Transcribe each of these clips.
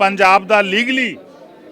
ਪੰਜਾਬ ਦਾ legally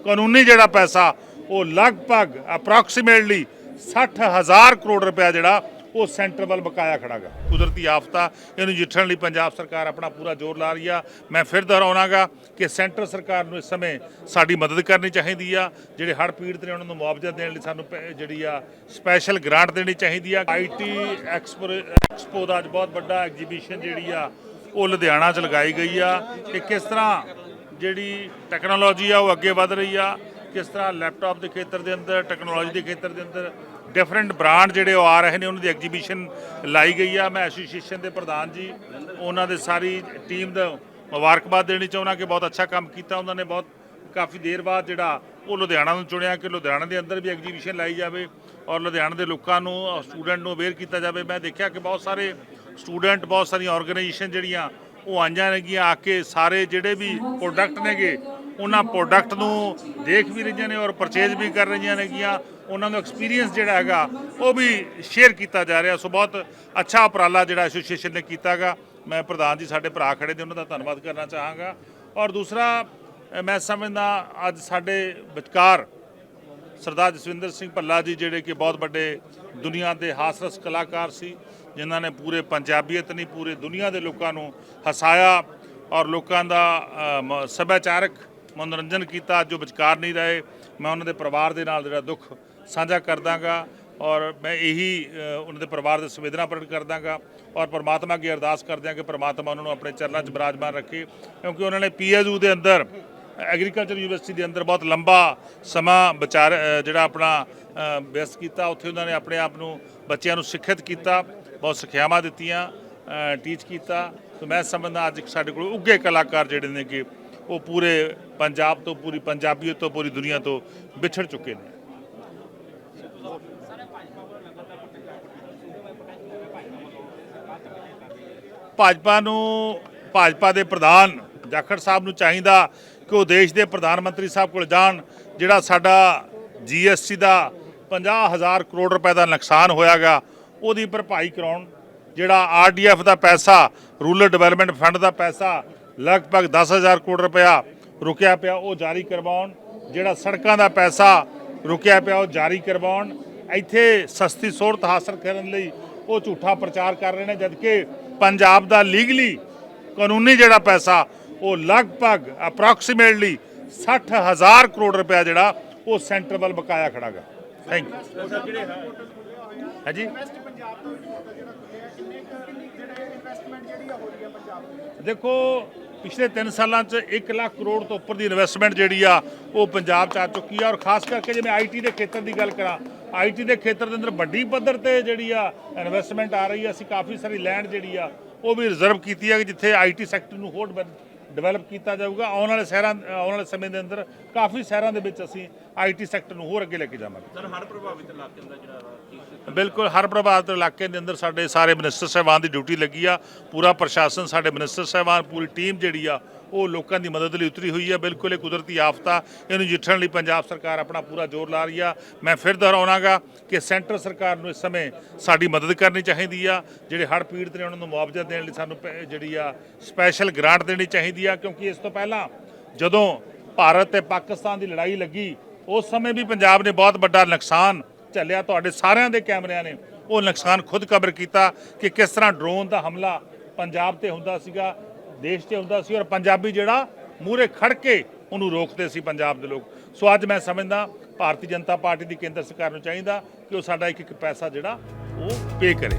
ਕਾਨੂੰਨੀ ਜਿਹੜਾ ਪੈਸਾ, ਉਹ ਲਗਭਗ ਅਪਰੋਕਸੀਮੇਟਲੀ 60000 ਕਰੋੜ ਰੁਪਇਆ ਜਿਹੜਾ, ਉਹ ਸੈਂਟਰ ਵੱਲ ਬਕਾਇਆ ਖੜਾਗਾ ਕੁਦਰਤੀ ਆਫਤਾ, ਇਹਨੂੰ ਜਿੱਠਣ ਲਈ ਪੰਜਾਬ ਸਰਕਾਰ ਆਪਣਾ ਪੂਰਾ ਜ਼ੋਰ ਲਾ ਰਹੀ ਆ। ਮੈਂ ਫਿਰ ਦੁਹਰਾਉਣਾਗਾ ਕਿ ਸੈਂਟਰ ਸਰਕਾਰ ਨੂੰ ਇਸ ਸਮੇਂ ਸਾਡੀ ਮਦਦ ਕਰਨੀ ਚਾਹੀਦੀ ਆ। ਜਿਹੜੇ ਹੜ੍ਹ ਪੀੜਤ ਨੇ, ਉਹਨਾਂ ਨੂੰ ਮੁਆਵਜ਼ਾ ਦੇਣ ਲਈ ਸਾਨੂੰ ਪੈ- ਜਿਹੜੀ ਆ ਸਪੈਸ਼ਲ ਗ੍ਰਾਂਟ ਦੇਣੀ ਚਾਹੀਦੀ ਆ। ਆਈਟੀ ਐਕਸਪੋ ਐਕਸਪੋ ਦਾ ਅੱਜ ਬਹੁਤ ਵੱਡਾ ਐਗਜ਼ੀਬਿਸ਼ਨ ਜਿਹੜੀ ਆ, ਉਹ ਲੁਧਿਆਣਾ 'ਚ ਲਗਾਈ ਗਈ ਆ। ਕਿ ਕਿਸ ਤਰ੍ਹਾਂ ਜਿਹੜੀ ਟੈਕਨੋਲੋਜੀ ਆ, ਉਹ ਅੱਗੇ ਵਧ ਰਹੀ ਆ। ਕਿਸ ਤਰ੍ਹਾਂ ਲੈਪਟਾਪ ਦੇ ਖੇਤਰ ਦੇ ਅੰਦਰ ਟੈਕਨੋਲੋਜੀ ਦੇ ਖੇਤਰ ਦੇ ਅੰਦਰ ਡਿਫਰੈਂਟ ਬ੍ਰਾਂਡ ਜਿਹੜੇ ਉਹ ਆ ਰਹੇ ਨੇ, ਉਹਨਾਂ ਦੀ ਐਗਜ਼ੀਬਿਸ਼ਨ ਲਾਈ ਗਈ ਆ। ਮੈਂ ਐਸੋਸੀਏਸ਼ਨ ਦੇ ਪ੍ਰਧਾਨ ਜੀ, ਉਹਨਾਂ ਦੇ ਸਾਰੀ ਟੀਮ ਦਾ ਮੁਬਾਰਕਬਾਦ ਦੇਣੀ ਚਾਹੁੰਦਾ ਕਿ ਬਹੁਤ ਅੱਛਾ ਕੰਮ ਕੀਤਾ। ਉਹਨਾਂ ਨੇ ਬਹੁਤ ਕਾਫੀ ਦੇਰ ਬਾਅਦ ਜਿਹੜਾ ਉਹ ਲੁਧਿਆਣਾ ਨੂੰ ਚੁਣਿਆ ਕਿ ਲੁਧਿਆਣਾ ਦੇ ਅੰਦਰ ਵੀ ਐਗਜ਼ੀਬਿਸ਼ਨ ਲਾਈ ਜਾਵੇ ਔਰ ਲੁਧਿਆਣਾ ਦੇ ਲੋਕਾਂ ਨੂੰ ਸਟੂਡੈਂਟ ਨੂੰ ਅਵੇਅਰ ਕੀਤਾ ਜਾਵੇ। ਮੈਂ ਦੇਖਿਆ ਕਿ ਬਹੁਤ ਸਾਰੇ ਸਟੂਡੈਂਟ ਬਹੁਤ ਸਾਰੀਆਂ ਆਰਗੇਨਾਈਜੇਸ਼ਨ ਜਿਹੜੀਆਂ ਉਹ ਆਈਆਂ ਨੇਗੀਆਂ ਆ ਕੇ ਸਾਰੇ ਜਿਹੜੇ ਵੀ ਪ੍ਰੋਡਕਟ ਨੇਗੇ, ਉਹਨਾਂ ਪ੍ਰੋਡਕਟ ਨੂੰ ਦੇਖ ਵੀ ਰਹੀਆਂ ਨੇ ਔਰ ਪਰਚੇਜ਼ ਵੀ ਕਰ ਰਹੀਆਂ ਨੇਗੀਆਂ ਉਹਨਾਂ ਨੂੰ ਐਕਸਪੀਰੀਅੰਸ ਜਿਹੜਾ ਹੈਗਾ, ਉਹ ਵੀ ਸ਼ੇਅਰ ਕੀਤਾ ਜਾ ਰਿਹਾ। ਸੋ ਬਹੁਤ ਅੱਛਾ ਉਪਰਾਲਾ ਜਿਹੜਾ ਐਸੋਸੀਏਸ਼ਨ ਨੇ ਕੀਤਾਗਾ ਮੈਂ ਪ੍ਰਧਾਨ ਜੀ, ਸਾਡੇ ਭਰਾ ਖੜੇ ਨੇ, ਉਹਨਾਂ ਦਾ ਧੰਨਵਾਦ ਕਰਨਾ ਚਾਹਾਂਗਾ। ਔਰ ਦੂਸਰਾ ਮੈਂ ਸਮਝਦਾ ਅੱਜ ਸਾਡੇ ਵਿਚਕਾਰ ਸਰਦਾਰ ਜਸਵਿੰਦਰ ਸਿੰਘ ਭੱਲਾ ਜੀ, ਜਿਹੜੇ ਕਿ ਬਹੁਤ ਵੱਡੇ ਦੁਨੀਆ ਦੇ ਹਾਸਰਸ ਕਲਾਕਾਰ ਸੀ, ਜਿਨ੍ਹਾਂ ਨੇ ਪੂਰੇ ਪੰਜਾਬੀਅਤ ਨਹੀਂ, ਪੂਰੇ ਦੁਨੀਆ ਦੇ ਲੋਕਾਂ ਨੂੰ ਹਸਾਇਆ ਔਰ ਲੋਕਾਂ ਦਾ ਸੱਭਿਆਚਾਰਕ ਮਨੋਰੰਜਨ ਕੀਤਾ। ਜੋ ਵਿਚਕਾਰ ਨਹੀਂ ਰਹੇ। ਮੈਂ ਉਹਨਾਂ ਦੇ ਪਰਿਵਾਰ ਦੇ ਨਾਲ ਜਿਹੜਾ ਦੁੱਖ ਸਾਂਝਾ ਕਰਦਾਗਾ ਔਰ ਮੈਂ ਇਹੀ ਉਹਨਾਂ ਦੇ ਪਰਿਵਾਰ ਦੇ ਸੰਵੇਦਨਾ ਪ੍ਰਗਟ ਕਰਦਾਗਾ ਔਰ ਪਰਮਾਤਮਾ ਅੱਗੇ ਅਰਦਾਸ ਕਰਦੇ ਹਾਂ ਕਿ ਪਰਮਾਤਮਾ ਉਹਨਾਂ ਨੂੰ ਆਪਣੇ ਚਰਨਾਂ 'ਚ ਬਿਰਾਜਮਾਨ ਰੱਖੇ, ਕਿਉਂਕਿ ਉਹਨਾਂ ਨੇ ਪੀਐਚਯੂ ਦੇ ਅੰਦਰ ਐਗਰੀਕਲਚਰ ਯੂਨੀਵਰਸਿਟੀ ਦੇ ਅੰਦਰ ਬਹੁਤ ਲੰਬਾ ਸਮਾਂ ਵਿਚਾਰ ਜਿਹੜਾ ਆਪਣਾ ਵਿਅਸਤ ਕੀਤਾ। ਉੱਥੇ ਉਹਨਾਂ ਨੇ ਆਪਣੇ ਆਪ ਨੂੰ, ਬੱਚਿਆਂ ਨੂੰ ਸਿੱਖਿਅਤ ਕੀਤਾ, ਬਹੁਤ ਸਿੱਖਿਆਵਾਂ ਦਿੱਤੀਆਂ ਟੀਚ ਕੀਤਾ। ਤੇ ਮੈਂ ਸਮਝਦਾ ਅੱਜ ਸਾਡੇ ਕੋਲ ਉੱਗੇ ਕਲਾਕਾਰ ਜਿਹੜੇ ਨੇ ਕਿ ਉਹ ਪੂਰੇ ਪੰਜਾਬ ਤੋਂ, ਪੂਰੀ ਪੰਜਾਬੀਅਤ ਤੋਂ, ਪੂਰੀ ਦੁਨੀਆ ਤੋਂ ਵਿਛੜ ਚੁੱਕੇ ਨੇ। ਭਾਜਪਾ ਨੂੰ, ਭਾਜਪਾ ਦੇ ਪ੍ਰਧਾਨ ਜਾਖੜ ਸਾਹਿਬ ਨੂੰ ਚਾਹੀਦਾ ਕਿ ਉਹ ਦੇਸ਼ ਦੇ ਪ੍ਰਧਾਨ ਮੰਤਰੀ ਸਾਹਿਬ ਕੋਲ ਜਾਣ, ਜਿਹੜਾ ਸਾਡਾ ਜੀਐਸਟੀ ਦਾ 50000 ਕਰੋੜ ਰੁਪਏ ਦਾ ਨੁਕਸਾਨ ਹੋਇਆਗਾ, ਉਹਦੀ ਭਰਪਾਈ ਕਰਾਉਣ, ਜਿਹੜਾ ਆਰਡੀਐਫ ਦਾ ਪੈਸਾ, ਰੂਰਲ ਡਿਵੈਲਪਮੈਂਟ ਫੰਡ ਦਾ ਪੈਸਾ ਲਗਭਗ 10000 ਕਰੋੜ ਰੁਪਇਆ ਰੁਕਿਆ ਪਿਆ, ਉਹ ਜਾਰੀ ਕਰਵਾਉਣ, ਜਿਹੜਾ ਸੜਕਾਂ ਦਾ ਪੈਸਾ ਰੁਕਿਆ ਪਿਆ, ਉਹ ਜਾਰੀ ਕਰਵਾਉਣ। ਇੱਥੇ ਸਸਤੀ ਸਹੂਲਤ ਹਾਸਲ ਕਰਨ ਲਈ ਉਹ ਝੂਠਾ ਪ੍ਰਚਾਰ ਕਰ ਰਹੇ ਨੇ, ਜਦਕਿ ਪੰਜਾਬ ਦਾ ਲੀਗਲੀ ਕਾਨੂੰਨੀ ਜਿਹੜਾ ਪੈਸਾ ਉਹ ਲਗਭਗ ਅਪਰੋਕਸੀਮੇਟਲੀ 60000 ਕਰੋੜ ਰੁਪਇਆ ਜਿਹੜਾ ਉਹ ਸੈਂਟਰ ਵੱਲ ਬਕਾਇਆ ਖੜਾਗਾ ਥੈਂਕ ਯੂ ਹਾਂਜੀ? ਦੇਖੋ ਪਿਛਲੇ 3 ਸਾਲਾਂ 'ਚ 1 ਲੱਖ ਕਰੋੜ ਤੋਂ ਉੱਪਰ ਦੀ ਇਨਵੈਸਟਮੈਂਟ ਜਿਹੜੀ ਆ ਉਹ ਪੰਜਾਬ 'ਚ ਆ ਚੁੱਕੀ ਆ। ਔਰ ਖਾਸ ਕਰਕੇ ਜੇ ਮੈਂ ਆਈਟੀ ਦੇ ਖੇਤਰ ਦੀ ਗੱਲ ਕਰਾਂ ਆਈਟੀ ਦੇ ਖੇਤਰ ਦੇ ਅੰਦਰ ਵੱਡੀ ਪੱਧਰ ਤੇ ਜਿਹੜੀ ਆ ਇਨਵੈਸਟਮੈਂਟ ਆ ਰਹੀ ਆ। ਅਸੀਂ ਕਾਫੀ ਸਾਰੀ ਲੈਂਡ ਜਿਹੜੀ ਆ ਉਹ ਵੀ ਰਿਜ਼ਰਵ ਕੀਤੀ ਆ ਕਿ ਜਿੱਥੇ ਆਈਟੀ ਸੈਕਟਰ ਨੂੰ ਹੋਰ ਡਿਵੈਲਪ ਕੀਤਾ ਜਾਊਗਾ। ਆਉਣ ਵਾਲੇ ਸ਼ਹਿਰਾਂ ਆਉਣ ਵਾਲੇ ਸਮੇਂ ਦੇ ਅੰਦਰ ਕਾਫੀ ਸ਼ਹਿਰਾਂ ਦੇ ਵਿੱਚ ਅਸੀਂ ਆਈਟੀ ਸੈਕਟਰ ਨੂੰ ਹੋਰ ਅੱਗੇ ਲੈ ਕੇ ਜਾਵਾਂਗੇ। ਸਰ ਹੜ ਪ੍ਰਭਾਵਿਤ ਇਲਾਕੇ ਦਾ ਜਿਹੜਾ ਬਿਲਕੁਲ ਹਰ ਪ੍ਰਭਾਵਿਤ ਇਲਾਕੇ ਦੇ ਅੰਦਰ ਸਾਡੇ ਸਾਰੇ ਮਿਨਿਸਟਰ ਸਾਹਿਬਾਨ ਦੀ ਡਿਊਟੀ ਲੱਗੀ ਆ। ਪੂਰਾ ਪ੍ਰਸ਼ਾਸਨ ਸਾਡੇ ਮਿਨਿਸਟਰ ਸਾਹਿਬਾਨ ਪੂਰੀ ਟੀਮ ਜਿਹੜੀ ਆ ਉਹ ਲੋਕਾਂ ਦੀ ਮਦਦ ਲਈ ਉਤਰੀ ਹੋਈ ਆ ਬਿਲਕੁਲ ਇਹ ਕੁਦਰਤੀ ਆਫਤਾ, ਇਹਨੂੰ ਜਿੱਠਣ ਲਈ ਪੰਜਾਬ ਸਰਕਾਰ ਆਪਣਾ ਪੂਰਾ ਜ਼ੋਰ ਲਾ ਰਹੀ ਆ। ਮੈਂ ਫਿਰ ਦੁਹਰਾਉਣਾਗਾ ਕਿ ਸੈਂਟਰ ਸਰਕਾਰ ਨੂੰ ਇਸ ਸਮੇਂ ਸਾਡੀ ਮਦਦ ਕਰਨੀ ਚਾਹੀਦੀ ਆ। ਜਿਹੜੇ ਹੜ੍ਹ ਪੀੜਤ ਨੇ ਉਹਨਾਂ ਨੂੰ ਮੁਆਵਜ਼ਾ ਦੇਣ ਲਈ ਸਾਨੂੰ ਪੈ- ਜਿਹੜੀ ਆ ਸਪੈਸ਼ਲ ਗ੍ਰਾਂਟ ਦੇਣੀ ਚਾਹੀਦੀ ਆ। ਕਿਉਂਕਿ ਇਸ ਤੋਂ ਪਹਿਲਾਂ ਜਦੋਂ ਭਾਰਤ ਤੇ ਪਾਕਿਸਤਾਨ ਦੀ ਲੜਾਈ ਲੱਗੀ, ਉਸ ਸਮੇਂ ਵੀ ਪੰਜਾਬ ਨੇ ਬਹੁਤ ਵੱਡਾ ਨੁਕਸਾਨ ਝੱਲਿਆ। ਤੁਹਾਡੇ ਸਾਰਿਆਂ ਦੇ ਕੈਮਰਿਆਂ ਨੇ ਉਹ ਨੁਕਸਾਨ ਖੁਦ ਕਬਰ ਕੀਤਾ ਕਿ ਕਿਸ ਤਰ੍ਹਾਂ ਡਰੋਨ ਦਾ ਹਮਲਾ ਪੰਜਾਬ ਤੇ ਹੁੰਦਾ ਸੀਗਾ। ਦੇਸ਼ 'ਚ ਆਉਂਦਾ ਸੀ ਔਰ ਪੰਜਾਬੀ ਜਿਹੜਾ ਮੂਹਰੇ ਖੜ ਕੇ ਉਹਨੂੰ ਰੋਕਦੇ ਸੀ ਪੰਜਾਬ ਦੇ ਲੋਕ। ਸੋ ਅੱਜ ਮੈਂ ਸਮਝਦਾ ਭਾਰਤੀ ਜਨਤਾ ਪਾਰਟੀ ਦੀ ਕੇਂਦਰ ਸਰਕਾਰ ਨੂੰ ਚਾਹੀਦਾ ਕਿ ਉਹ ਸਾਡਾ ਇੱਕ ਇੱਕ ਪੈਸਾ ਜਿਹੜਾ ਉਹ ਪੇ ਕਰੇ।